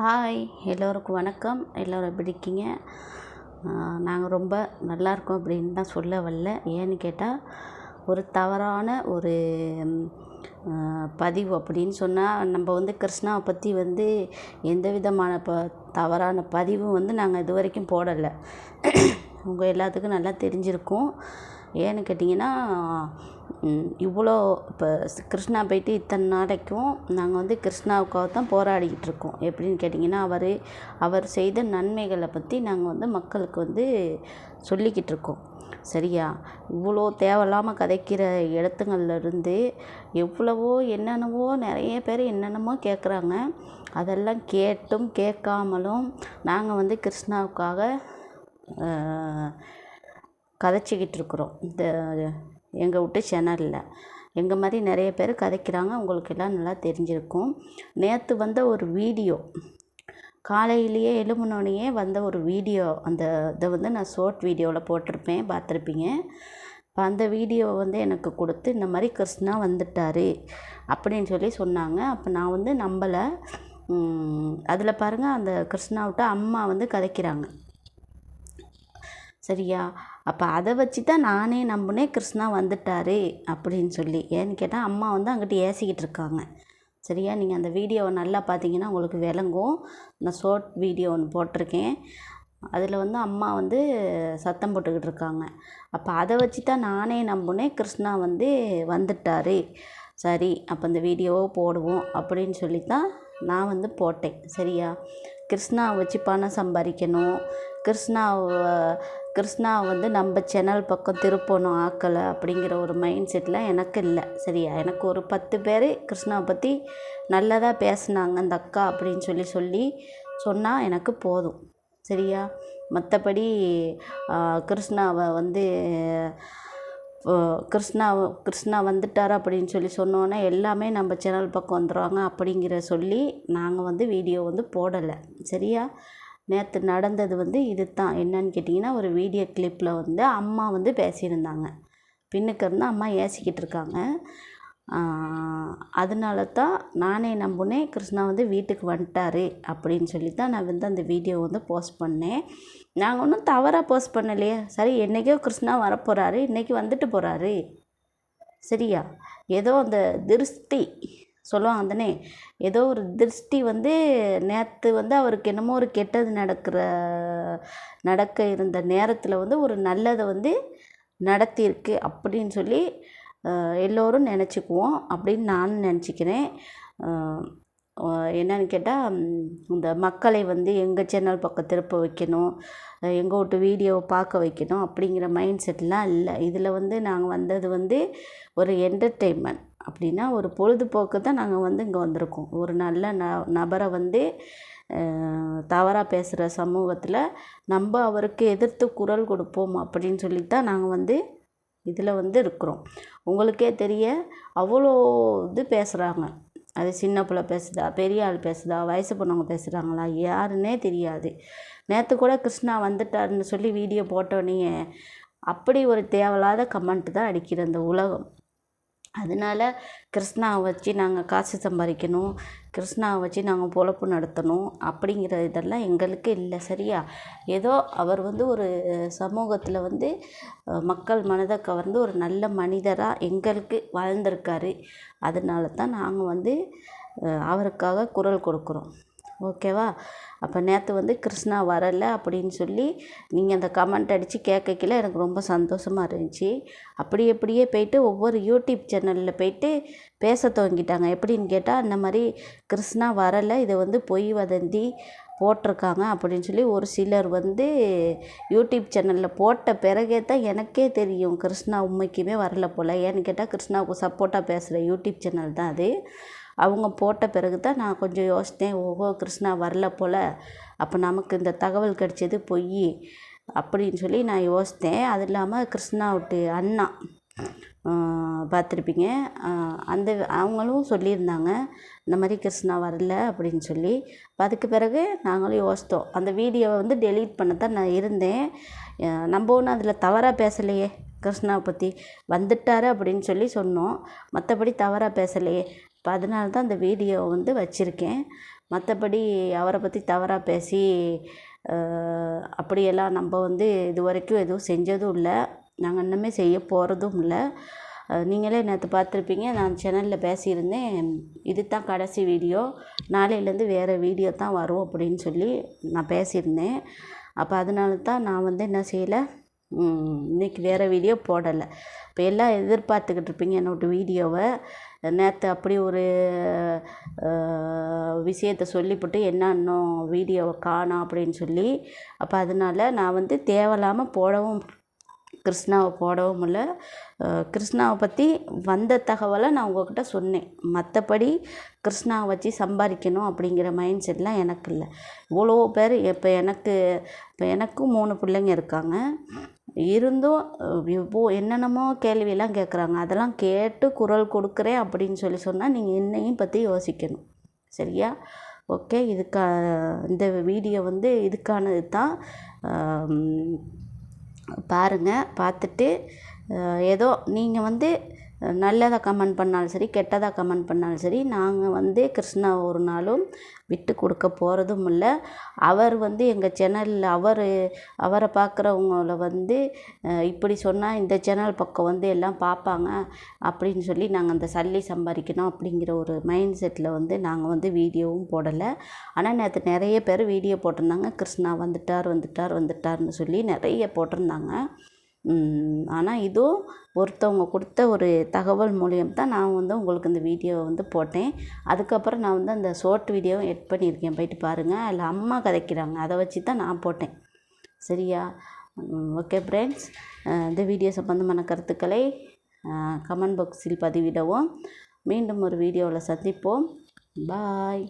Hi எல்லோருக்கும் வணக்கம். எல்லோரும் எப்படி இருக்கீங்க? நாங்கள் ரொம்ப நல்லா இருக்கோம் அப்படின்னு தான் சொல்ல வரல. ஏன்னு கேட்டால் ஒரு தவறான ஒரு பதிவு அப்படின்னு சொன்னால் நம்ம வந்து கிருஷ்ணாவை பற்றி வந்து எந்த விதமான ப தவறான பதிவும் வந்து நாங்கள் இது வரைக்கும் போடலை. உங்கள் எல்லாத்துக்கும் நல்லா தெரிஞ்சிருக்கும். ஏன்னு கேட்டிங்கன்னா இவ்வளோ இப்போ கிருஷ்ணா போயிட்டு இத்தனை நாளைக்கும் நாங்கள் வந்து கிருஷ்ணாவுக்காக தான் போராடிக்கிட்டு இருக்கோம். எப்படின்னு கேட்டிங்கன்னா அவர் அவர் செய்த நன்மைகளை பற்றி நாங்கள் வந்து மக்களுக்கு வந்து சொல்லிக்கிட்டு இருக்கோம். சரியா? இவ்வளோ தேவையில்லாமல் கதைக்கிற இடத்துங்கள்லேருந்து எவ்வளவோ என்னென்னவோ நிறைய பேர் என்னென்னமோ கேட்குறாங்க. அதெல்லாம் கேட்டும் கேட்காமலும் நாங்கள் வந்து கிருஷ்ணாவுக்காக கதைச்சிக்கிட்டு இருக்கிறோம். இந்த எங்கள் விட்டு சேனலில் எங்கள் மாதிரி நிறைய பேர் கதைக்கிறாங்க. உங்களுக்கு எல்லாம் நல்லா தெரிஞ்சிருக்கும். நேற்று வந்த ஒரு வீடியோ. காலையிலேயே எழும்புனோடனேயே வந்த ஒரு வீடியோ. அந்த இதை வந்து நான் ஷார்ட் வீடியோவில் போட்டிருப்பேன். பார்த்துருப்பீங்க. இப்போ அந்த வீடியோவை வந்து எனக்கு கொடுத்து இந்த மாதிரி கிருஷ்ணா வந்துட்டார் அப்படின்னு சொல்லி சொன்னாங்க. அப்போ நான் வந்து நம்பலை. அதில் பாருங்கள் அந்த கிருஷ்ணாவிட்ட அம்மா வந்து கதைக்கிறாங்க. சரியா? அப்போ அதை வச்சு தான் நானே நம்பினேன் கிருஷ்ணா வந்துட்டார் அப்படின்னு சொல்லி. ஏன்னு கேட்டால் அம்மா வந்து அங்கிட்டு ஏசிக்கிட்டு இருக்காங்க. சரியா? நீங்கள் அந்த வீடியோவை நல்லா பார்த்தீங்கன்னா உங்களுக்கு விளங்கும். நான் ஷார்ட் வீடியோ ஒன்று போட்டிருக்கேன். அதில் வந்து அம்மா வந்து சத்தம் போட்டுக்கிட்டு இருக்காங்க. அப்போ அதை வச்சு தான் நானே நம்பினேன் கிருஷ்ணா வந்து வந்துட்டார். சரி அப்போ இந்த வீடியோவை போடுவோம் அப்படின்னு சொல்லி தான் நான் வந்து போட்டேன் சரியா? கிருஷ்ணாவை வச்சு பணம் சம்பாதிக்கணும் கிருஷ்ணாவை கிருஷ்ணாவை வந்து நம்ம சேனல் பக்கம் திருப்பணும் ஆக்கலை அப்படிங்கிற ஒரு மைண்ட் செட்டில் எனக்கு இல்லை சரியா? எனக்கு ஒரு பத்து பேர் கிருஷ்ணாவை பற்றி நல்லதாக பேசினாங்க அந்த அக்கா அப்படின்னு சொல்லி சொல்லி சொன்னால் எனக்கு போதும் சரியா? மற்றபடி கிருஷ்ணாவை வந்து கிருஷ்ணா கிருஷ்ணா வந்துட்டார் அப்படின்னு சொல்லி சொன்னோன்னே எல்லாமே நம்ம சேனல் பக்கம் வந்துடுவாங்க அப்படிங்கிற சொல்லி நாங்கள் வந்து வீடியோ வந்து போடலை. சரியா? நேற்று நடந்தது வந்து இது தான் என்னன்னு கேட்டிங்கன்னா ஒரு வீடியோ கிளிப்பில் வந்து அம்மா வந்து பேசியிருந்தாங்க. பின்னுக்கு இருந்து அம்மா ஏசிக்கிட்டு இருக்காங்க. அதனால தான் நானே நம்புனேன் கிருஷ்ணா வந்து வீட்டுக்கு வந்துட்டாரு அப்படின்னு சொல்லி தான் நான் வந்து அந்த வீடியோ வந்து போஸ்ட் பண்ணேன். நாங்கள் ஒன்றும் தவறாக போஸ்ட் பண்ணலையே. சரி என்றைக்கோ கிருஷ்ணா வரப்போகிறாரு இன்றைக்கி வந்துட்டு போகிறாரு சரியா? ஏதோ அந்த திருஷ்டி சொல்லுவாங்க தானே? ஏதோ ஒரு திருஷ்டி வந்து நேற்று வந்து அவருக்கு என்னமோ ஒரு கெட்டது நடக்கிற நடக்க இருந்த நேரத்தில் வந்து ஒரு நல்லதை வந்து நடத்தியிருக்கு அப்படின்னு சொல்லி எல்லோரும் நினச்சிக்குவோம் அப்படின்னு நான் நினச்சிக்கிறேன். என்னன்னு கேட்டால் இந்த மக்களை வந்து எங்கள் சேனல் பக்கம் திருப்ப வைக்கணும் எங்கள் வீட்டு வீடியோவை பார்க்க வைக்கணும் அப்படிங்கிற மைண்ட் செட்லாம் இல்லை. இதில் வந்து நாங்கள் வந்தது வந்து ஒரு என்டர்டெயின்மெண்ட் அப்படின்னா ஒரு பொழுதுபோக்கு தான் நாங்கள் வந்து இங்கே வந்திருக்கோம். ஒரு நல்ல ந நபரை வந்து தவறாக பேசுகிற சமூகத்தில் நம்ம அவருக்கு எதிர்த்து குரல் கொடுப்போம் அப்படின்னு சொல்லி தான் நாங்கள் வந்து இதில் வந்து இருக்கிறோம். உங்களுக்கே தெரிய அவ்வளோ இது பேசுகிறாங்க அது சின்ன பிள்ளை பேசுதா பெரிய ஆள் பேசுதா வயசு பொண்ணவங்க பேசுகிறாங்களா யாருன்னே தெரியாது. நேற்று கூட கிருஷ்ணா வந்துட்டாருன்னு சொல்லி வீடியோ போட்டோன்னே அப்படி ஒரு தேவையில்லாத கமெண்ட்டு தான் அடிக்கிற இந்த உலகம். அதனால கிருஷ்ணாவை வச்சு நாங்கள் காசு சம்பாதிக்கணும் கிருஷ்ணாவை வச்சு நாங்கள் பொழப்பு நடத்தணும் அப்படிங்கிற இதெல்லாம் எங்களுக்கு இல்லை சரியா? ஏதோ அவர் வந்து ஒரு சமூகத்தில் வந்து மக்கள் மனதை கவர்ந்து ஒரு நல்ல மனிதராக எங்களுக்கு வாழ்ந்திருக்காரு. அதனால தான் நாங்கள் வந்து அவருக்காக குரல் கொடுக்குறோம். ஓகேவா? அப்போ நேற்று வந்து கிருஷ்ணா வரலை அப்படின்னு சொல்லி நீங்கள் அந்த கமெண்ட் அடித்து கேட்கல எனக்கு ரொம்ப சந்தோஷமாக இருந்துச்சு. அப்படி அப்படியே போயிட்டு ஒவ்வொரு யூடியூப் சேனலில் போயிட்டு பேச துவங்கிட்டாங்க. எப்படின்னு கேட்டால் அந்த மாதிரி கிருஷ்ணா வரலை இதை வந்து பொய் வதந்தி போட்டிருக்காங்க அப்படின்னு சொல்லி ஒரு சிலர் வந்து யூடியூப் சேனலில் போட்ட பிறகே தான் எனக்கே தெரியும் கிருஷ்ணா உண்மைக்குமே வரல போல். ஏன்னு கேட்டால் கிருஷ்ணாவுக்கு சப்போர்ட்டாக பேசுகிற யூடியூப் சேனல் தான் அது. அவங்க போட்ட பிறகு தான் நான் கொஞ்சம் யோசித்தேன் ஓஹோ கிருஷ்ணா வரல போல். அப்போ நமக்கு இந்த தகவல் கிடச்சது பொய் அப்படின்னு சொல்லி நான் யோசித்தேன். அது இல்லாமல் கிருஷ்ணா விட்டு அண்ணா பார்த்துருப்பீங்க. அந்த அவங்களும் சொல்லியிருந்தாங்க இந்த மாதிரி கிருஷ்ணா வரல அப்படின்னு சொல்லி. அதுக்கு பிறகு நாங்களும் யோசித்தோம். அந்த வீடியோவை வந்து டெலீட் பண்ண தான் நான் இருந்தேன். நம்ம ஒன்றும் அதில் தவறாக பேசலையே கிருஷ்ணாவை பற்றி வந்துட்டார் அப்படின்னு சொல்லி சொன்னோம். மற்றபடி தவறாக பேசலையே. இப்போ அதனால தான் அந்த வீடியோவை வந்து வச்சுருக்கேன். மற்றபடி அவரை பற்றி தவறாக பேசி அப்படியெல்லாம் நம்ம வந்து இது வரைக்கும் எதுவும் செஞ்சதும் இல்லை. நாங்கள் இன்னுமே செய்ய போகிறதும் இல்லை. நீங்களே நேற்று பார்த்துருப்பீங்க. நான் சேனலில் பேசியிருந்தேன். இது தான் கடைசி வீடியோ. நாளையிலேருந்து வேறு வீடியோ தான் வரும் அப்படின்னு சொல்லி நான் பேசியிருந்தேன். அப்போ அதனால தான் நான் வந்து என்ன செய்யலை இன்றைக்கி வேறு வீடியோ போடலை. இப்போ எல்லாம் எதிர்பார்த்துக்கிட்டு இருப்பீங்க என்னோட வீடியோவை நேற்று அப்படி ஒரு விஷயத்த சொல்லிவிட்டு என்ன இன்னும் வீடியோவை காணோம் அப்படின்னு சொல்லி அப்போ அதனால நான் வந்து தேவையில்லாமல் போடவும் கிருஷ்ணாவை போடவும் இல்லை. கிருஷ்ணாவை பற்றி வந்த தகவலை நான் உங்ககிட்ட சொன்னேன். மற்றபடி கிருஷ்ணாவை வச்சு சம்பாதிக்கணும் அப்படிங்கிற மைண்ட் செட்லாம் எனக்கு இல்லை. இவ்வளோ பேர் இப்போ எனக்கு இப்போ எனக்கும் மூணு பிள்ளைங்க இருக்காங்க. இருந்தும் இப்போது இப்போ என்னென்னமோ கேள்வியெல்லாம் கேட்குறாங்க அதெல்லாம் கேட்டு குரல் கொடுக்குறேன் அப்படின்னு சொல்லி சொன்னால் நீங்கள் என்னையும் பற்றி யோசிக்கணும். சரியா? ஓகே. இதுக்கா இந்த வீடியோ வந்து இதுக்கானது தான். பாருங்கள் பார்த்துட்டு ஏதோ நீங்கள் வந்து நல்லதாக கமெண்ட் பண்ணாலும் சரி கெட்டதாக கமெண்ட் பண்ணாலும் சரி நாங்கள் வந்து கிருஷ்ணா ஒரு நாளும் விட்டு கொடுக்க போகிறதும் இல்லை. அவர் வந்து எங்கள் சேனலில் அவர் அவரை பார்க்குறவங்கள வந்து இப்படி சொன்னால் இந்த சேனல் பக்கம் வந்து எல்லாம் பார்ப்பாங்க அப்படின்னு சொல்லி நாங்கள் அந்த சல்லி சம்பாதிக்கணும் அப்படிங்கிற ஒரு மைண்ட் செட்டில் வந்து நாங்கள் வந்து வீடியோவும் போடலை. ஆனால் நேற்று நிறைய பேர் வீடியோ போட்டிருந்தாங்க. கிருஷ்ணா வந்துட்டார் வந்துட்டார் வந்துட்டார்னு சொல்லி நிறைய போட்டிருந்தாங்க. ஆனால் இதுவும் ஒருத்தவங்க கொடுத்த ஒரு தகவல் மூலியம் தான் நான் வந்து உங்களுக்கு இந்த வீடியோவை வந்து போட்டேன். அதுக்கப்புறம் நான் வந்து அந்த ஷார்ட் வீடியோவும் எட் பண்ணியிருக்கேன். போயிட்டு பாருங்கள் அதில் அம்மா கதைக்கிறாங்க. அதை வச்சு தான் நான் போட்டேன். சரியா? ஓகே ஃப்ரெண்ட்ஸ் இந்த வீடியோ சம்பந்தமான கருத்துக்களை கமெண்ட் பாக்ஸில் பதிவிடவும். மீண்டும் ஒரு வீடியோவில் சந்திப்போம். பாய்